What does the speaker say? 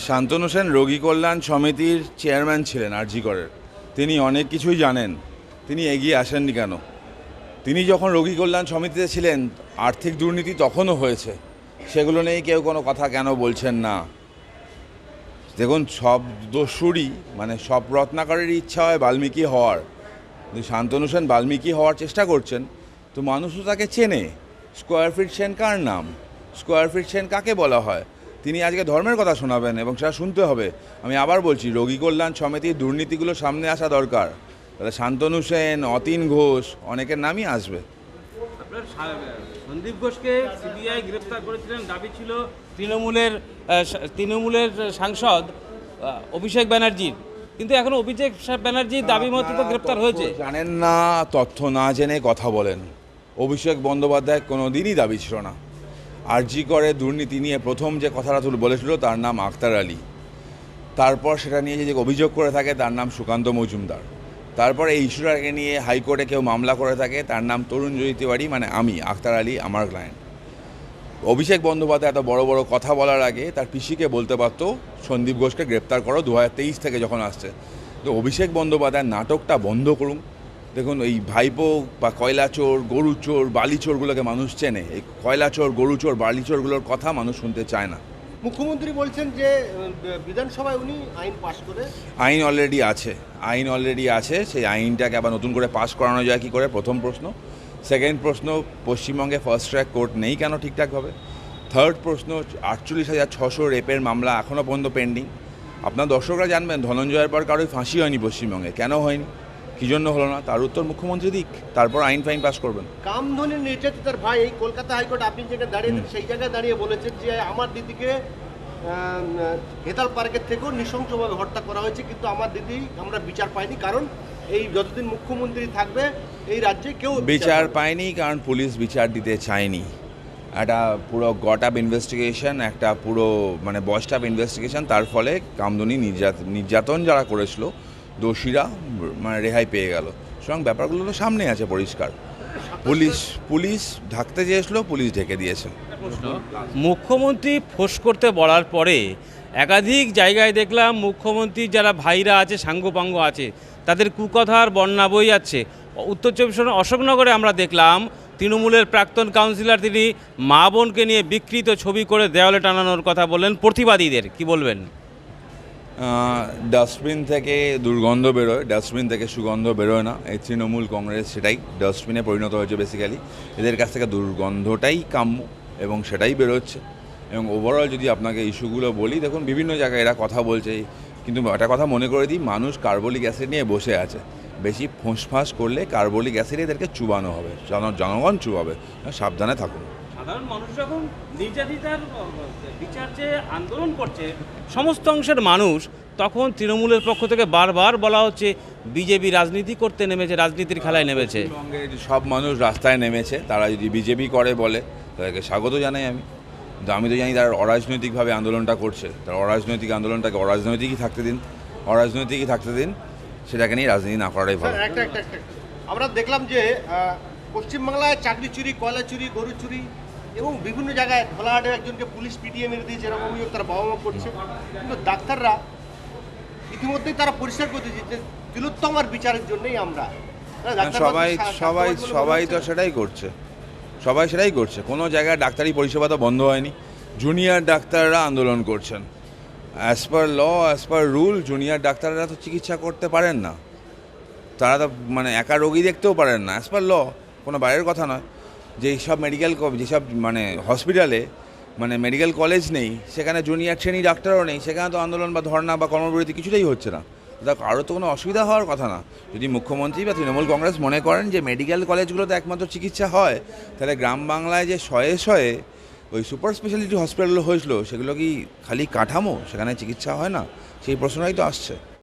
শান্তনু সেন রোগী কল্যাণ সমিতির চেয়ারম্যান ছিলেন আরজিকরের তিনি অনেক কিছুই জানেন। তিনি এগিয়ে আসেননি কেন? তিনি যখন রোগী কল্যাণ সমিতিতে ছিলেন, আর্থিক দুর্নীতি তখনও হয়েছে। সেগুলো নিয়ে কেউ কোনো কথা কেন বলছেন না? দেখুন, সব দস্যুরই মানে সব রত্নাকরেরই ইচ্ছা হয় বাল্মীকি হওয়ার। শান্তনু সেন বাল্মীকি হওয়ার চেষ্টা করছেন। তো মানুষও তাকে চেনে। স্কোয়ার ফিট সেন কার নাম? স্কোয়ার ফিট সেন কাকে বলা হয়? তিনি আজকে ধর্মের কথা শোনাবেন এবং সেটা শুনতে হবে। আমি আবার বলছি রোগী কল্যাণ সমিতির দুর্নীতিগুলো সামনে আসা দরকার। তাহলে শান্তনু সেন অতীন ঘোষ অনেকের নামই আসবে। সন্দীপ ঘোষকে সিবিআই গ্রেপ্তার করেছিলেন দাবি ছিল তৃণমূলের তৃণমূলের সাংসদ অভিষেক ব্যানার্জির। কিন্তু এখন অভিষেক ব্যানার্জির দাবি মতো তো গ্রেপ্তার হয়েছে। জানেন না তথ্য না জেনে কথা বলেন। অভিষেক বন্দ্যোপাধ্যায় কোনো দিনই দাবি ছিল না। আরজি করে দুর্নীতি নিয়ে প্রথম যে কথাটা তুলে বলেছিল, তার নাম আক্তার আলী। তারপর সেটা নিয়ে যে অভিযোগ করে থাকে, তার নাম সুকান্ত মজুমদার। তারপরে এই ইস্যুটাকে নিয়ে হাইকোর্টে কেউ মামলা করে থাকে, তার নাম তরুণ জয়ী তিওয়ারি মানে আমি আক্তার আলী, আমার ক্লায়েন্ট অভিষেক বন্দ্যোপাধ্যায় এত বড় বড় কথা বলার আগে তার পিসিকে বলতে পারতো, সন্দীপ ঘোষকে গ্রেপ্তার করো, দু হাজার তেইশ থেকে যখন আসছে। তো অভিষেক বন্দ্যোপাধ্যায় নাটকটা বন্ধ করুন দেখুন এই ভাইপো বা কয়লা চোর গরু চোর বালি চোরগুলোকে মানুষ চেনে। এই কয়লা চোর গরু চোর বালি চোরগুলোর কথা মানুষ শুনতে চায় না। মুখ্যমন্ত্রী বলছেন যে বিধানসভায় উনি আইন পাশ করে আইন অলরেডি আছে। আইন অলরেডি আছে। সেই আইনটাকে আবার নতুন করে পাশ করানো যায় কী করে? প্রথম প্রশ্ন। সেকেন্ড প্রশ্ন পশ্চিমবঙ্গে ফার্স্ট ট্র্যাক কোর্ট নেই কেন ঠিকঠাকভাবে থার্ড প্রশ্ন আটচল্লিশ হাজার ছশো রেপের মামলা এখনও পর্যন্ত পেন্ডিং আপনার দর্শকরা জানবেন ধনঞ্জয়ের পর কারোই ফাঁসি হয়নি পশ্চিমবঙ্গে। কেন হয়নি? কী জন্য হলো না তার উত্তর মুখ্যমন্ত্রী দিক তারপর আইন ফাইন পাস করবেন। কামধনের নির্যাতিতার ভাই এই কলকাতা হাইকোর্ট আপনি যেটা দাঁড়িয়েছেন সেই জায়গায় দাঁড়িয়ে বলেছেন যে আমার দিদিকে হেতাল পার্কের থেকেও নৃশংসভাবে হত্যা করা হয়েছে কিন্তু আমার দিদি আমরা বিচার পাইনি কারণ এই যতদিন মুখ্যমন্ত্রী থাকবে এই রাজ্যে কেউ বিচার পায়নি কারণ পুলিশ বিচার দিতে চায়নি। একটা পুরো গট আপ ইনভেস্টিগেশন একটা পুরো মানে বস্ট আপ ইনভেস্টিগেশন তার ফলে কামদুনি নির্যাত নির্যাতন যারা করেছিল দোষীরা মানে রেহাই পেয়ে গেল। সুতরাং ব্যাপারগুলো তো সামনে আছে পরিষ্কার। পুলিশ পুলিশ ঢাকতে চেয়েছিল পুলিশ ঢেকে দিয়েছে। মুখ্যমন্ত্রী ফোঁস করতে বলার পরে একাধিক জায়গায় দেখলাম মুখ্যমন্ত্রী যারা ভাইরা আছে, সাঙ্গপাঙ্গ আছে, তাদের কুকথার বন্যা বই যাচ্ছে। উত্তর চব্বিশ পরগনা, অশোকনগরে আমরা দেখলাম তৃণমূলের প্রাক্তন কাউন্সিলর তিনি মা বোনকে নিয়ে বিকৃত ছবি করে দেওয়ালে টানানোর কথা বললেন প্রতিবাদীদের। কি বলবেন? ডাস্টবিন থেকে দুর্গন্ধ বেরোয় ডাস্টবিন থেকে সুগন্ধ বেরোয় না। এই তৃণমূল কংগ্রেস সেটাই ডাস্টবিনে পরিণত হয়েছে বেসিক্যালি এদের কাছ থেকে দুর্গন্ধটাই কাম্য এবং সেটাই বেরোচ্ছে। এবং ওভারঅল যদি আপনাকে ইস্যুগুলো বলি, দেখুন, বিভিন্ন জায়গায় এরা কথা বলছে। কিন্তু একটা কথা মনে করে দিই, মানুষ কার্বলিক অ্যাসিড নিয়ে বসে আছে। বেশি ফোঁসফাঁস করলে কার্বলিক অ্যাসিড এদেরকে চুবানো হবে, জন- জনগণ চুবাবে। সাবধানে থাকুন। সাধারণ মানুষ যখন নির্যাতিতার বিচার যে আন্দোলন করছে সমস্ত অংশের মানুষ তখন তৃণমূলের পক্ষ থেকে বারবার বলা হচ্ছে বিজেপি রাজনীতি করতে নেমেছে রাজনীতির খেলায় নেমেছে। সব মানুষ রাস্তায় নেমেছে তারা যদি বিজেপি করে বলে তাদেরকে স্বাগত জানাই আমি। কিন্তু আমি তো জানি তারা অরাজনৈতিকভাবে আন্দোলনটা করছে। তারা অরাজনৈতিক আন্দোলনটাকে অরাজনৈতিকই থাকতে দিন অরাজনৈতিকই থাকতে দিন সেটাকে নিয়ে রাজনীতি না করাই ভালো। আমরা দেখলাম যে পশ্চিমবাংলায় চাকরি চুরি কয়লা চুরি গরু চুরি এবং বিভিন্ন জায়গায় ধোলাহাটে একজনকে পুলিশ পিটিয়ে মেরে দিয়েছে এরকম অভিযোগ তারা বাবা মা করছে। কিন্তু ডাক্তাররা ইতিমধ্যেই তারা পরিষ্কার করে দিয়েছে যে তিলোত্তমার বিচারের জন্যই আমরা। সবাই সবাই সবাই তো সেটাই করছে। সবাই সেটাই করছে। কোনো জায়গায় ডাক্তারি পরিষেবা তো বন্ধ হয়নি। জুনিয়র ডাক্তাররা আন্দোলন করছেন। As per law as per rule junior ডাক্তাররা তো চিকিৎসা করতে পারেন না। তারা তো মানে একা রোগী দেখতেও পারেন না। অ্যাজ পার ল কোনো বাইরের কথা নয়। যেই সব মেডিকেল যেসব মানে হসপিটালে মানে মেডিকেল কলেজ নেই, সেখানে জুনিয়র শ্রেণি ডাক্তারও নেই, সেখানে তো আন্দোলন বা ধর্না বা কর্মবিরতি কিছুটাই হচ্ছে না। দেখ আরও তো কোনো অসুবিধা হওয়ার কথা না। যদি মুখ্যমন্ত্রী বা তৃণমূল কংগ্রেস মনে করেন যে মেডিকেল কলেজগুলোতে একমাত্র চিকিৎসা হয়, তাহলে গ্রাম বাংলায় যে শয়ে শয়ে ওই সুপার স্পেশালিটি হসপিটালগুলো হয়েছিল, সেগুলো কি খালি কাঠামো? সেখানে চিকিৎসা হয় না? সেই প্রশ্নটাই তো আসছে।